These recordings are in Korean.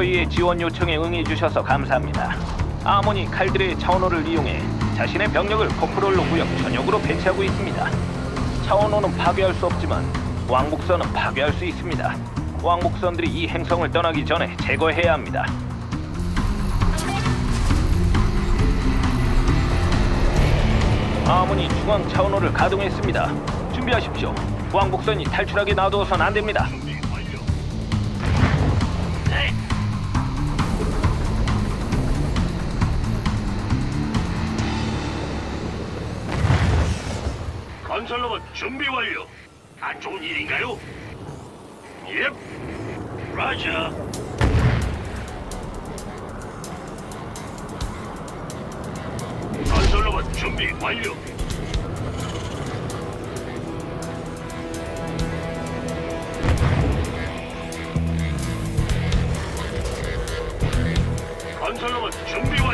저희의 지원 요청에 응해주셔서 감사합니다. 아모니 칼들의 차원호를 이용해 자신의 병력을 코프롤로 구역 전역으로 배치하고 있습니다. 차원호는 파괴할 수 없지만 왕복선은 파괴할 수 있습니다. 왕복선들이 이 행성을 떠나기 전에 제거해야 합니다. 아모니 중앙 차원호를 가동했습니다. 준비하십시오. 왕복선이 탈출하게 놔두어선 안 됩니다. 건설로봇 준비 완료. 안 좋은 일인가요? 예. 라자. 건설로봇 준비 완료. 건설로봇 준비 완료.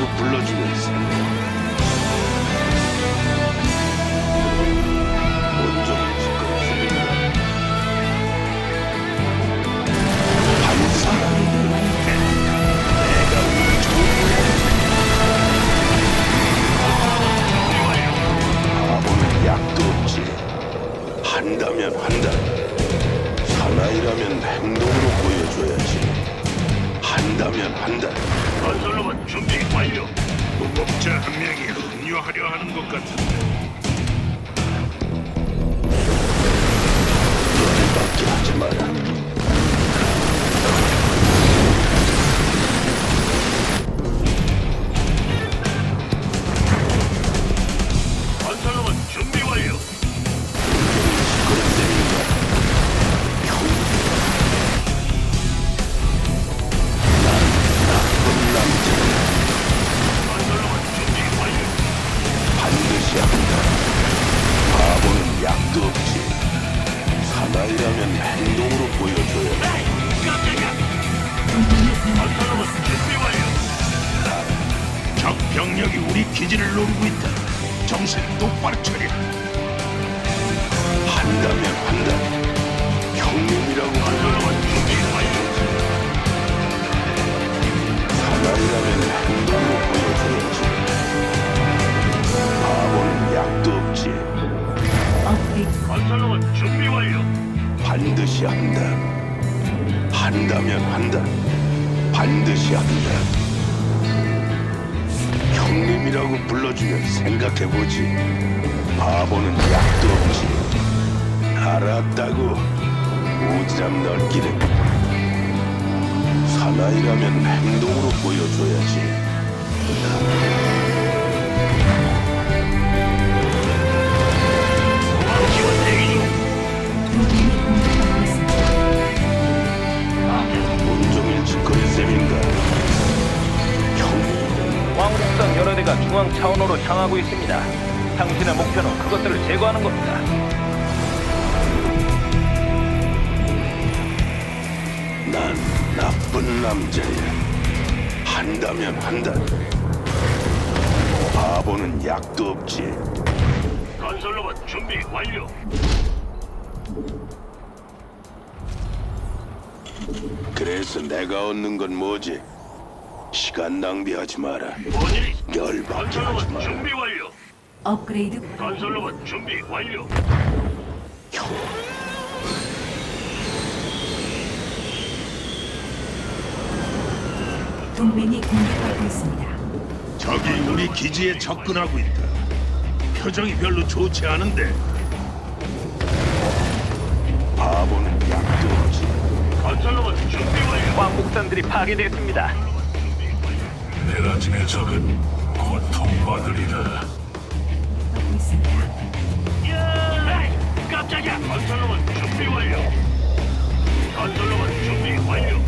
형님이라고 불러주면서 온종 하려 하는 것 같은데. 사나이라면 행동으로 보여줘야 준비 완료. 적 병력이 우리 기지를 노리고 있다. 정신 똑바로 차려. 한다면 한다. 준비 완료. 사나이라면 행동으로 보여줘야지. 바보는 약도 없지. 업그레이드 건설로봇 준비 완료. 반드시 한다. 한다면 한다. 반드시 한다. 형님이라고 불러주면 생각해보지. 바보는 약도 없지. 알았다고. 오지랖 넓기는. 사나이라면 행동으로 보여줘야지. 셈인가. 왕복선 여러 대가 중앙 차원호로 향하고 있습니다. 당신의 목표는 그것들을 제거하는 겁니다. 난 나쁜 남자야. 한다면 한다. 바보는 약도 없지. 건설로봇 준비 완료. 그래서 내가 얻는 건 뭐지? 시간 낭비하지 마라. 뭔일이? 열받게 하지 건설로봇 마라. 준비 완료. 업그레이드 건설로봇 준비 완료. 동맹이 공격받고 있습니다. 적이 우리 기지에 접근하고 있다. 표정이 별로 좋지 않은데. 바보는 약도 없지. 건설로봇 준비 완료. 왕복선들이 파괴됐습니다. 내라짐의 적은 고통받으리라. 하고 있습니다. 깜짝이야. 건설로봇 준비 완료. 건설로봇 준비 완료.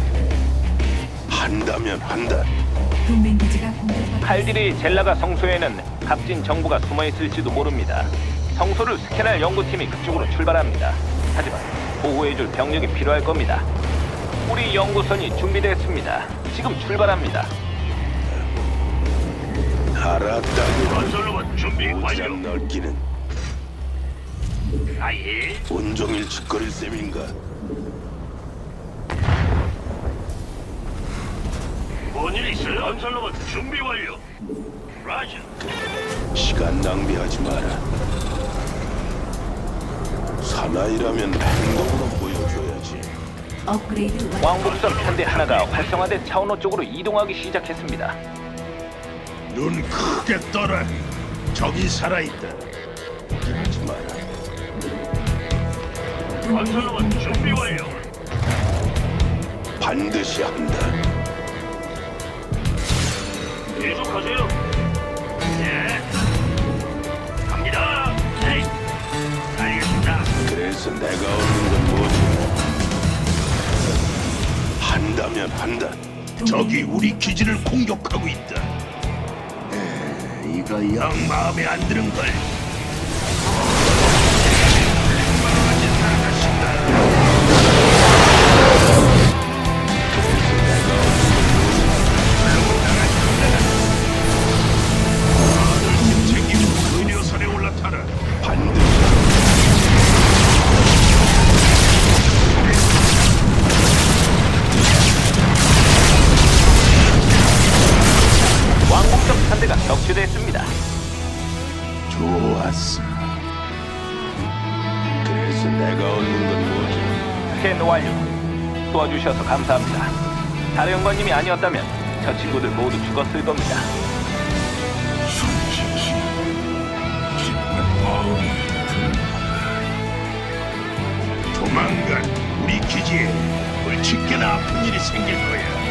한다면 한다. 동맹 기지가 공격받고 칼디리 젤라가 성소에는 값진 정보가 숨어 있을지도 모릅니다. 성소를 스캔할 연구팀이 그쪽으로 출발합니다. 하지만 보호해줄 병력이 필요할 겁니다. 우리 연구선이 준비됐습니다. 지금 출발합니다. 알았다고. 건설로봇 준비 오지랖 넓기는 아예. 온종일 짓거릴 셈인가? 뭔일 있어요? 건설로봇 준비 완료. 라자. 시간 낭비하지 마라. 사나이라면 행동으로 보여줘야지. 업그레이드 완료. 왕복선 편대 하나가 활성화된 차원호 쪽으로 이동하기 시작했습니다. 눈 크게 떠라. 적이 살아있다. 하지 마라. 건설로봇 준비 완료. 반드시 한다. 계속하세요. 예. 갑니다. 네. 알겠습니다. 그래서 내가 얻는 한다면 한다. 적이 우리 기지를 공격하고 있다. 에, 이거 영 마음에 안 드는 걸. 좋았어. 그래서 내가 얻는 건 뭐지? 스캔 완료. 도와주셔서 감사합니다. 사령관님이 아니었다면 저 친구들 모두 죽었을 겁니다. 솔직히 기쁜 마음이 든다. 조만간 우리 기지에 불치게나 아픈 일이 생길 거야.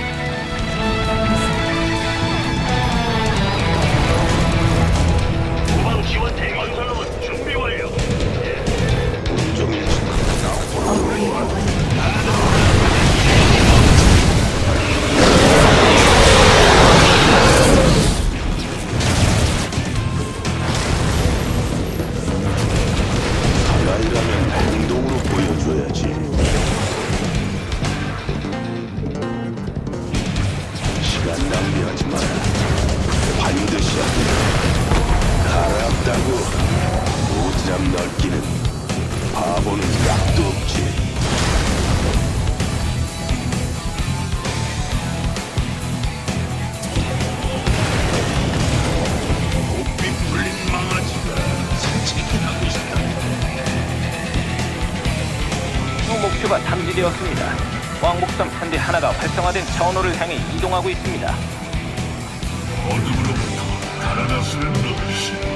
차원호를 향해 이동하고 있습니다. 어둠으로부터 달아났을 것이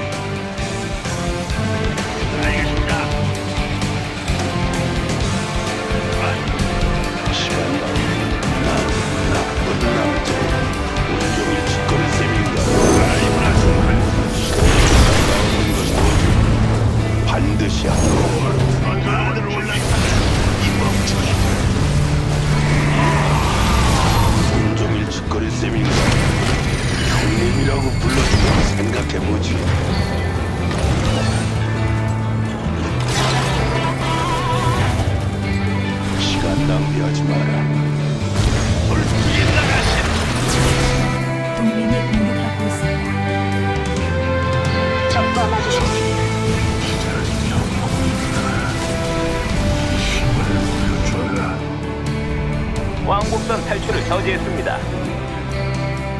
낭비하지 마라 동맹이 공격받고 있습니다. 적과 마주쳤습니다. 힘을 보여줘라. 왕복선 탈출을 저지했습니다.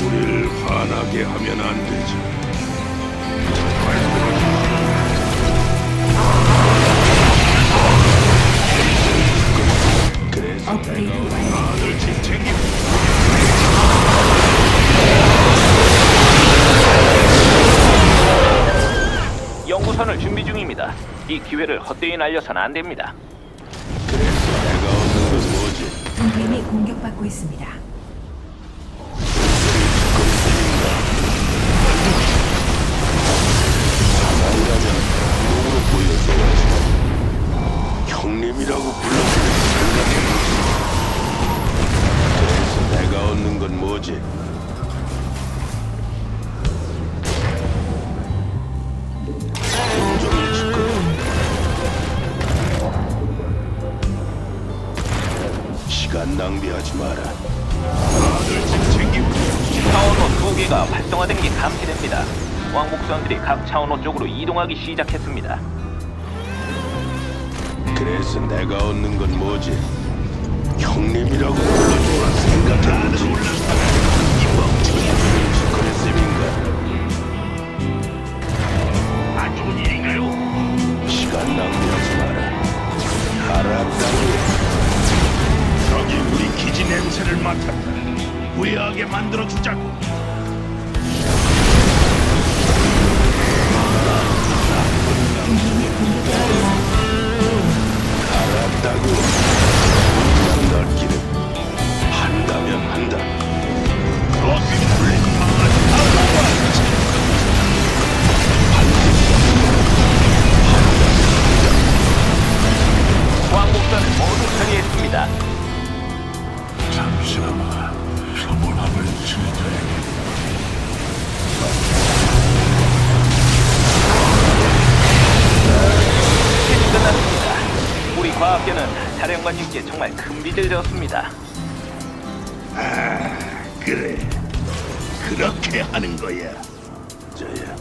우리를 화나게 하면 안 되지. 이 기회를 헛되이 날려선 안 됩니다. 내가 얻는 건 뭐지? 동맹이 공격받고 있습니다. 사나이라면 몸으로 보여줘야지. 형님이라고 불러주면 생각해보지. 그래서 내가 얻는 건 뭐지? 하지 마라. 챙기고 차원호 두 개가 활성화된 게 감지됩니다. 왕복선들이 각 차원호 쪽으로 이동하기 시작했습니다. 그래서 내가 얻는 건 뭐지? 형님이라고 불러주라 생각해보지. 냄새를 맡았다. 후회하게 만들어 주자고. 끝났습니다. 우리 과학계는 사령관님께 정말 큰 빚을 졌습니다. 그래. 그렇게 하는 거야. 저야.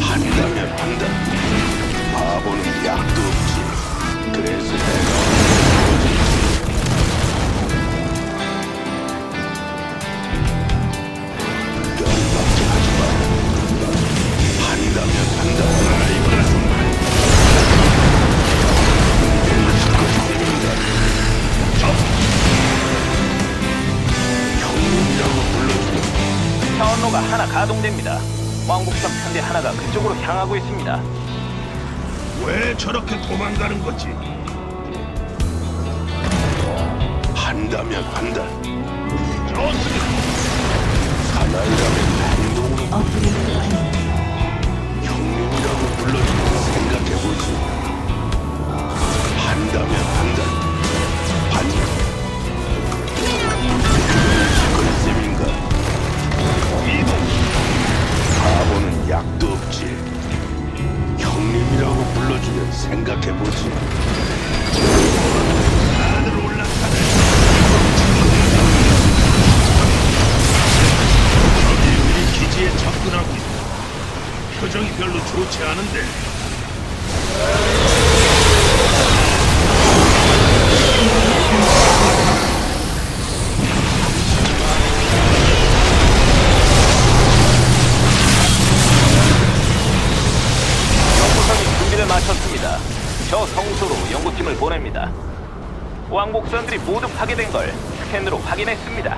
한다면 한다. 바보는 약도 없지. 그래서 내가 향하고 있습니다. 왜 저렇게 도망가는 거지? 한다면 한다. 좋습니다. 사나이라면 행동으로 업그레이드 완료. 왕복선들이 모두 파괴된 걸 스캔으로 확인했습니다.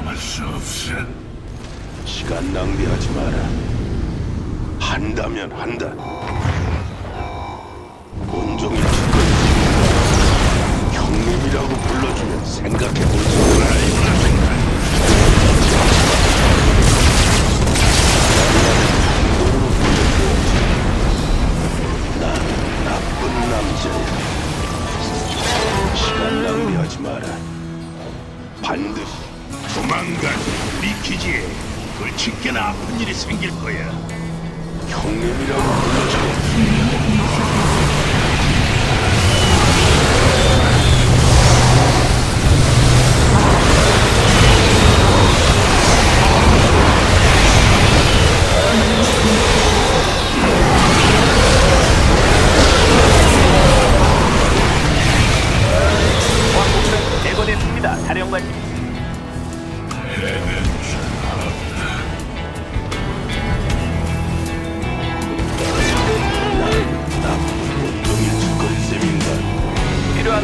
허용할 수 없어. 시간 낭비하지 마라. 한다면 한다. 온종일 짓거리 형님이라고 불러주면 생각해보지. 난 나쁜 남자야. 마라. 반드시 조만간 우리 기지에 불치게나 아픈 일이 생길 거야. 형님이라고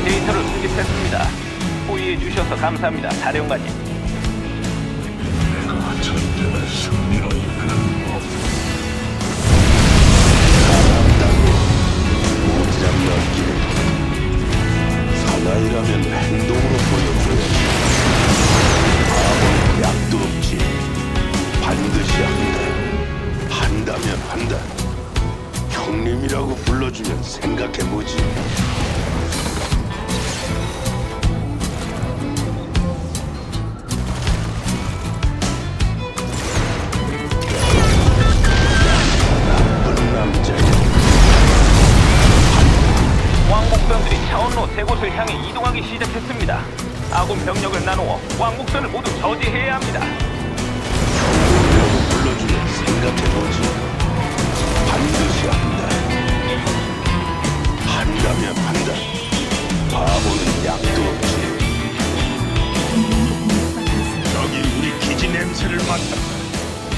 데이터를 수집했습니다. 호의해 주셔서 감사합니다. 사령관님.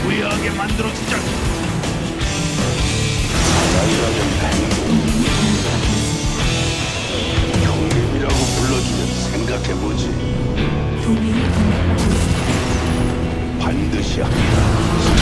후회하게 만들어주자. 사나이라면 행동 형님이라고 불러주면 생각해보지 동맹이 공격받고 있습니다. 반드시 한다